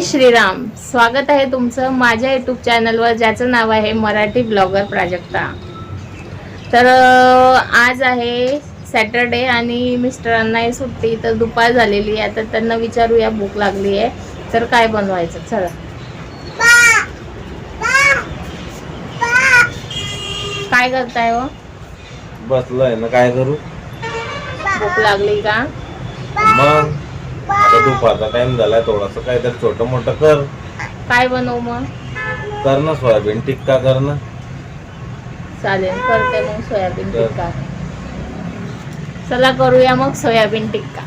जय श्रीराम. स्वागत आहे तुमचं माझ्या यूट्यूब चॅनलवर ज्याचं नाव आहे मराठी ब्लॉगर प्राजक्ता. तर आज आहे सॅटरडे आणि मिस्टरांना सुट्टी तर दुपार झालेली आहे. तर त्यांना विचारूया भूक लागली आहे. तर काय बनवायचं? चला. काय करताय हो? बसलोय ना काय करू? भूक लागली का? मग? आता दुपारचा टाइम झालाय थोडस काहीतरी छोट मोठं कर. काय बनवू मग? कर ना सोयाबीन टिक्का कर ना. चालेल करते मग सोयाबीन. टिक्का. चला करूया मग सोयाबीन टिक्का.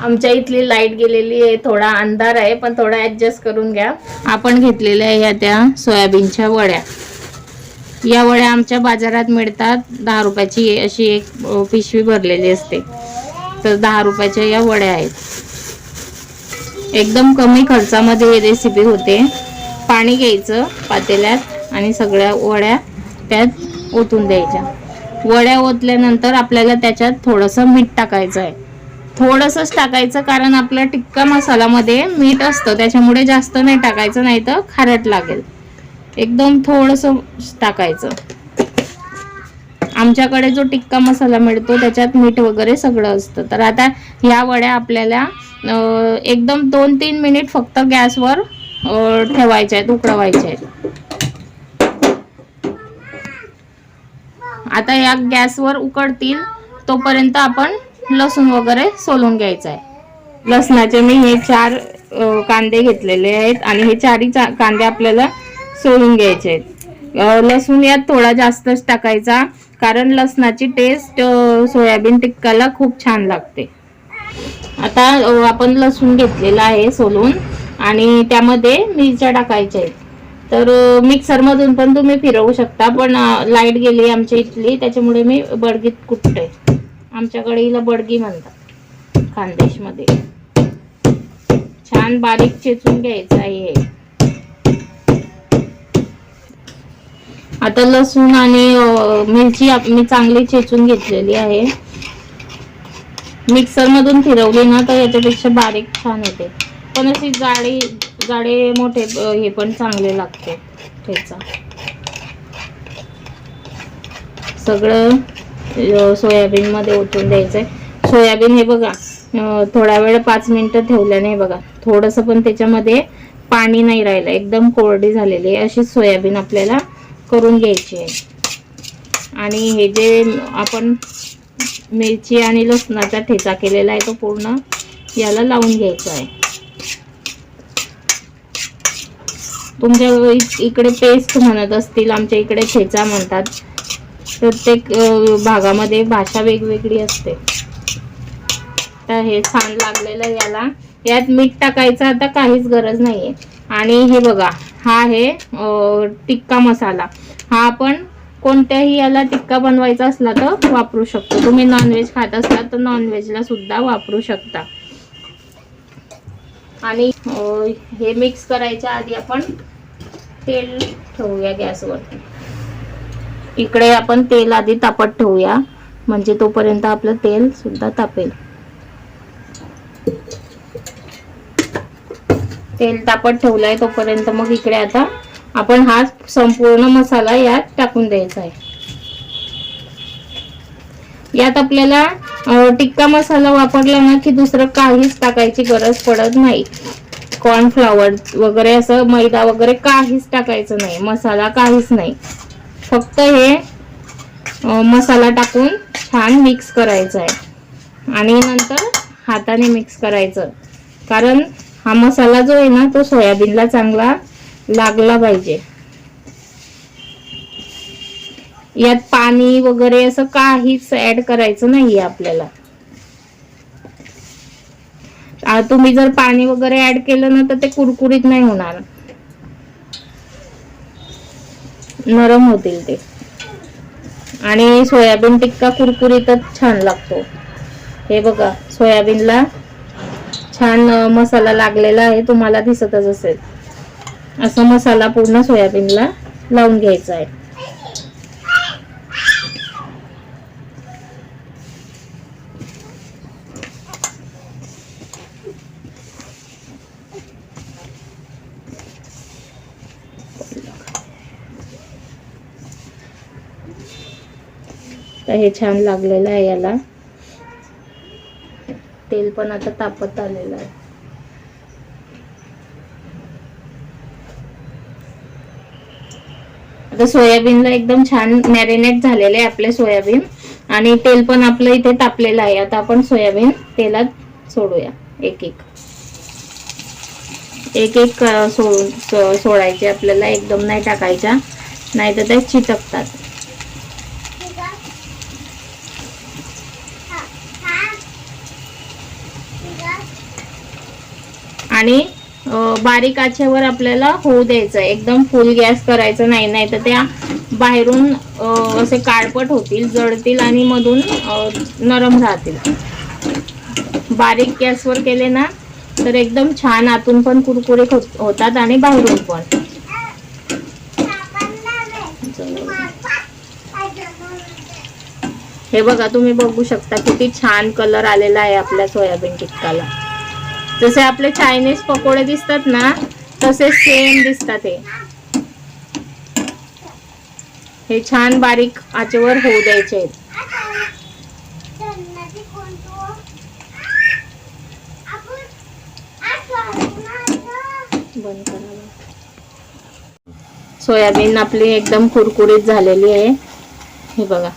आमच्या इथली लाइट गेलेली आहे थोडा अंधार आहे पण थोडा ऍडजस्ट करून घ्या. आपण घेतलेल्या आहे या त्या सोयाबीनच्या वड्या. या वड्या आमच्या बाजारात मिळतात दहा रुपयाची अशी एक अ, पिशवी भरलेली असते. तर दहा रुपयाच्या या वड्या आहेत. एकदम कमी खर्चामध्ये ही रेसिपी होते. पाणी घ्यायचं पातेल्यात आणि सगळ्या वड्या त्यात ओतून द्यायच्या. वड्या ओतल्यानंतर आपल्याला त्याच्यात थोडंसं मीठ टाकायचं आहे. थोडंसंच टाकायचं कारण आपल्या टिक्का मसालामध्ये मीठ असतं. त्याच्यामुळे जास्त नाही टाकायचं नाही तर खारट लागेल. एकदम थोडंसं टाकायचं. आमच्याकडे जो टिक्का मसाला मिळतो त्याच्यात मीठ वगैरे सगळं असतं. तर आता ह्या वड्या आपल्याला एकदम दोन तीन मिनिट फक्त गॅसवर ठेवायच्या आहेत उकडवायच्या आहेत. आता या गॅसवर उकडतील तोपर्यंत आपण लसूण वगैरे सोलून घ्यायचं आहे. लसणाचे मी हे चार कांदे घेतलेले आहेत आणि हे चारही चा- कांदे आपल्याला सोलून घ्यायचे आहेत. लसूण यात थोडा जास्तच टाकायचा कारण लसणाची टेस्ट सोयाबीन टिक्काला खूप छान लागते. आता आपण लसूण घेतलेला आहे सोलून आणि त्यामध्ये मिरच्या टाकायच्या आहेत. तर मिक्सरमधून पण तुम्ही फिरवू शकता पण लाइट गेली आमच्या इथली त्याच्यामुळे मी बडगीत कुटते आमच्याकडे हिला बडगी म्हणतात खानदेशमध्ये. छान बारीक चेचून घ्यायचं आहे आता लसूण आणि मिरची मी चांगली चेचून घेतलेली आहे. मिक्सरमधून फिरवली ना तर याच्यापेक्षा बारीक छान होते पण अशी जाडी जाडे मोठे हे पण चांगले लागते ठेचा. सगळं सोयाबीन मध्ये ओतून द्यायचंय. सोयाबीन हे बघा थोडा वेळ पाच मिनिटं ठेवल्याने हे बघा थोडस पण त्याच्यामध्ये पाणी नाही राहिलं एकदम कोरडी झालेली आहे. अशी सोयाबीन आपल्याला करून घ्यायची. आहे आणि हे जे आपण मिरची आणि लसणाचा ठेचा केलेला आहे तो पूर्ण याला लावून घ्यायचा आहे. तुमच्या इकडे पेस्ट म्हणत असतील आमच्या इकडे ठेचा म्हणतात. प्रत्येक भागामध्ये भाषा वेगवेगळी असते. तर हे छान लागलेलं याला. यात मीठ टाकायचं आता काहीच गरज नाहीये. आणि हे बघा हा आहे टिक्का मसाला. हा आपण कोणत्याही याला टिक्का बनवायचा असला तर वापरू शकतो. तुम्ही नॉनव्हेज खात असला तर नॉनव्हेजला सुद्धा वापरू शकता. आणि हे मिक्स करायच्या आधी आपण तेल ठेवूया गॅसवर. इकडे आपण तेल आधी तापत ठेवूया. म्हणजे तोपर्यंत आपलं तेल सुद्धा तापेल. तेल तापत ठेवलाय तोपर्यंत मग इकडे आता आपण हा संपूर्ण मसाला यात टाकून द्यायचा आहे. यात आपल्याला टिक्का मसाला वापरला ना की दुसरं काहीच टाकायची गरज पडत नाही. कॉर्नफ्लॉवर वगैरे असं मैदा वगैरे काहीच टाकायचं नाही मसाला काहीच नाही. फक्त हे मसाला टाकून छान मिक्स करायचं आहे. आणि नंतर हाताने मिक्स करायचं. कारण हा मसाला जो आहे ना तो सोयाबीनला चांगला लागला पाहिजे. यात पाणी वगैरे असं काहीच ऍड करायचं नाहीये आपल्याला. तुम्ही जर पाणी वगैरे ऍड केलं ना तर ते कुरकुरीत नाही होणार. नरम होतील ते. आणि सोयाबीन टिक्का कुरकुरीतच छान लागतो. हे बघा सोयाबीनला छान मसाला लागलेला आहे तुम्हाला दिसतच असेल. असा मसाला पूर्ण सोयाबीनला लावून घ्यायचा आहे. हे छान लागलेलं आहे याला. तेल पण आता तापत आलेलं आहे. आता सोयाबीनला एकदम छान मॅरिनेट झालेले आहे आपले सोयाबीन. आणि तेल पण आपलं इथे तापलेलं आहे. आता आपण सोयाबीन तेलात सोडूया. एक एक. एक एक सोडून सो- सोडायचे आपल्याला. एकदम नाही टाकायच्या. नाही तर ते चिटकतात. आणि बारीक आचेवर आपल्याला होऊ द्यायचं. एकदम फुल गॅस करायचं नाही नाही तर त्या बाहेरून असे काळपट होतील जळतील आणि मधून नरम राहतील. बारीक गॅसवर केले ना तर एकदम छान आतून पण कुरकुरे होतात आणि बाहेरून पण. हे बघा तुम्ही बघू शकता किती छान कलर आलेला आहे आपल्या सोयाबीन टिक्काला जसे आपले चायनीज पकोडे दिसतात ना तसे सेम दिसतात हे. छान बारीक आचेवर होऊ द्यायचे. आहेत बंद करा सोयाबीन आपली एकदम कुरकुरीत झालेली आहे. हे बघा.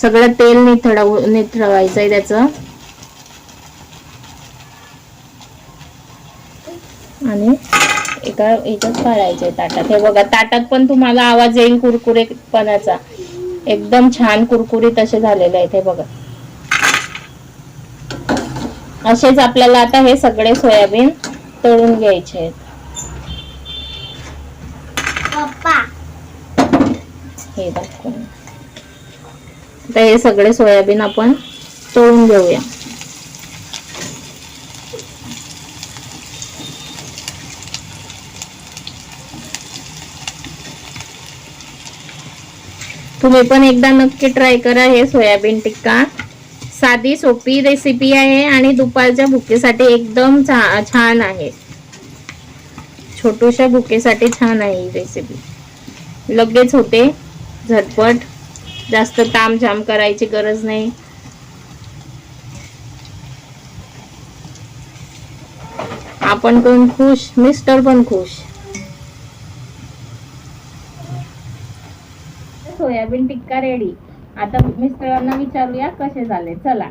सगळं तेल निथळव निथळवायचं आहे त्याचं. आणि एका याच्यात काढायचे ताटात. हे बघा ताटात पण तुम्हाला आवाज येईल कुरकुरेपणाचा एकदम छान कुरकुरीत असे झालेले आहेत हे बघा. असेच आपल्याला आता हे सगळे सोयाबीन तळून घ्यायचे आहेत. हे दाखवून. आता हे सगळे सोयाबीन आपण तळून घेऊया. तुम्ही पण एकदा नक्की ट्राय करा हे सोयाबीन टिक्का. साधी सोपी रेसिपी आहे आणि दुपारच्या भुकेसाठी एकदम छान आहे. छोटूशा भुकेसाठी छान आहे ही रेसिपी लगेच होते झटपट. जास्त ताम झाम करायची गरज नाही. आपण पण खुश मिस्टर पण खुश. सोयाबीन टिक्का रेडी आता मिस्टरांना विचारूया कसे झाले. चला.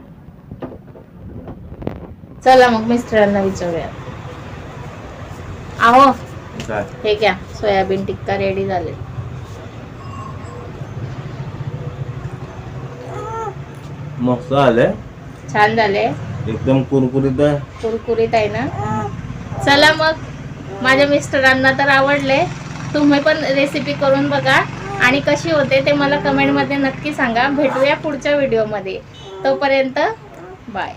चला मग मिस्टरांना विचारूया. आहो. हे घ्या. सोयाबीन टिक्का रेडी झाले. मस्त आले छान झाले. एकदम कुरकुरीत आहे. कुरकुरीत आहे ना? चला मग. माझ्या मिस्टरांना तर आवडले. तुम्ही पण रेसिपी करून बघा. आणि कशी होते ते मला कमेंटमध्ये नक्की सांगा. भेटूया पुढच्या व्हिडिओमध्ये तोपर्यंत बाय